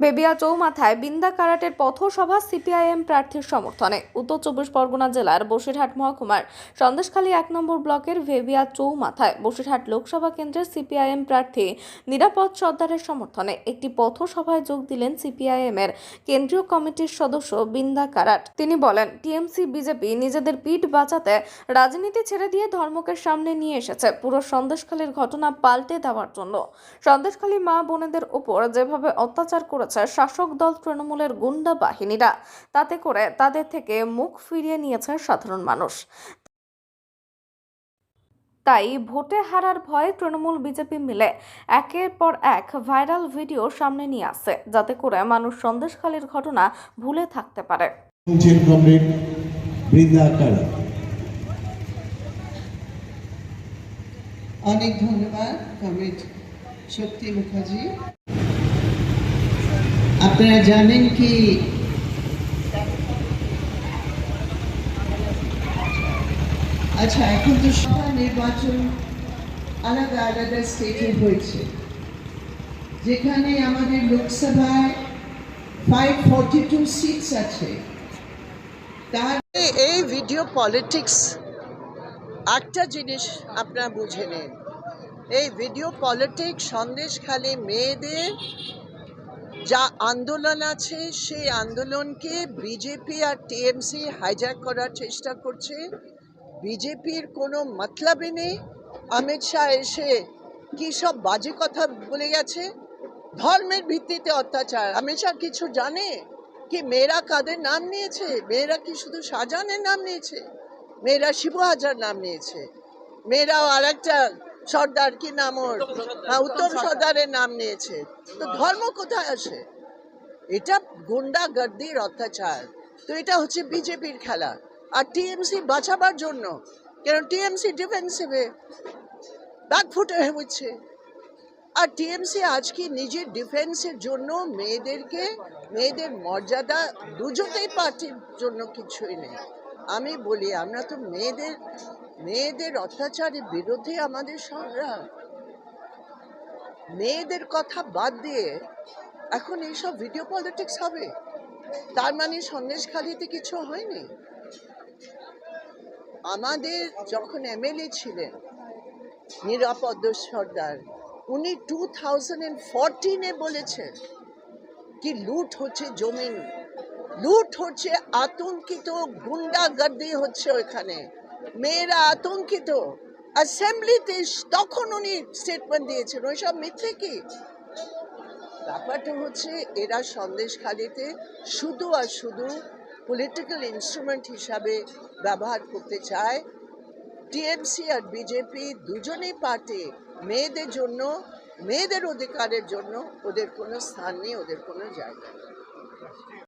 বেবিয়া চৌমাথায় বিন্দা কারাটের পথসভা সিপিআইএম প্রার্থীর সমর্থনে। উত্তর চব্বিশ পরগনা জেলার বসিরহাট মহকুমার সন্দেশখালী এক নম্বর ব্লকের ভেবিয়া চৌমাথায় বসিরহাট লোকসভা কেন্দ্রের সিপিআইএম প্রার্থী নিরাপদ সর্দারের সমর্থনে একটি পথসভায় যোগ দিলেন সিপিআইএম এর কেন্দ্রীয় কমিটির সদস্য বিন্দা কারাট। তিনি বলেন, টিএমসি, বিজেপি নিজেদের পিঠ বাঁচাতে রাজনীতি ছেড়ে দিয়ে ধর্মকে সামনে নিয়ে এসেছে পুরো সন্দেশখালীর ঘটনা পাল্টে দেওয়ার জন্য। সন্দেশখালী মা বোনেদের উপর যেভাবে অত্যাচার করেছে শাসক দল তৃণমূলের গুন্ডা বাহিনীরা। তাতে করে তাদের থেকে মুখ ফিরিয়ে নিয়েছে সাধারণ মানুষ। তাই ভোটে হারার ভয়ে তৃণমূল বিজেপি মিলে একের পর এক ভাইরাল ভিডিও সামনে নিয়ে আসে যাতে করে মানুষ সন্দেশখালীর ঘটনা ভুলে থাকতে পারে। অনেক ধন্যবাদ কমরেড। শক্তি মুখার্জি। আপনারা জানেন কি? আচ্ছা এখন তো সভা নির্বাচন আলাদা আলাদা স্টেটে হয়েছে। যেখানে আমাদের লোকসভায় ফাইভ ফর্টি টু সিটস আছে। তার এই ভিডিও পলিটিক্স একটা জিনিস আপনারা বুঝে নিন। এই ভিডিও পলিটিক্স সন্দেশখালী মেয়েদের যা আন্দোলন আছে, সেই আন্দোলনকে বিজেপি আর টিএমসি হাইজ্যাক করার চেষ্টা করছে। বিজেপির কোনো মতলবই নেই। অমিত শাহ এসে কী সব বাজে কথা বলে গেছে? ধর্মের ভিত্তিতে অত্যাচার। অমিত শাহ কিছু জানে? কি মেয়েরা কাদের নাম নিয়েছে? মেয়েরা কি শুধু শাহজাহানের নাম নিয়েছে? মেয়েরা শিবু হাজার নাম নিয়েছে? মেয়েরাও আর একটা সর্দার কি নাম ওর? হ্যাঁ উত্তম সর্দারের নাম নিয়েছে। তো ধর্ম কোথায় আসে? এটা গুন্ডা গর্দির অত্যাচার। তো এটা হচ্ছে বিজেপির খেলা। আর টিএমসি বাঁচাবার জন্য কেন টিএমসি ডিফেন্সিভে ব্যাকফুটে হয়ে হচ্ছে আর টিএমসি আজকে নিজের ডিফেন্সের জন্য মেয়েদেরকে মেয়েদের মর্যাদা দুজোতেই পার্টির জন্য কিছুই নেই? আমি বলি, আমরা তো মেয়েদের মেয়েদের অত্যাচারের বিরুদ্ধে আমাদের সংগ্রাম। মেয়েদের কথা বাদ দিয়ে এখন এইসব ভিডিও পলিটিক্স হবে। তার মানে সন্দেশখালিতে কিছু হয়নি। আমাদের যখন এমএলএ ছিলেন, নিরাপদ সর্দার, উনি টু থাউজেন্ড ফোরটিনে বলেছেন কি লুট হচ্ছে জমিন লুট হচ্ছে, আতঙ্কিত, গুন্ডাগর্দি হচ্ছে ওখানে মেয়েরা আতঙ্কিত। অ্যাসেম্বলিতে তখন উনি স্টেটমেন্ট দিয়েছেন। ওইসব মিথ্যে কি? ব্যাপারটা হচ্ছে, এরা সন্দেশখালিতে শুধু আর শুধু পলিটিক্যাল ইনস্ট্রুমেন্ট হিসাবে ব্যবহার করতে চায়। টিএমসি আর বিজেপি দুজনেই পার্টি। মেয়েদের জন্য, মেয়েদের অধিকারের জন্য ওদের কোনো স্থান নেই, ওদের কোনো জায়গা নেই।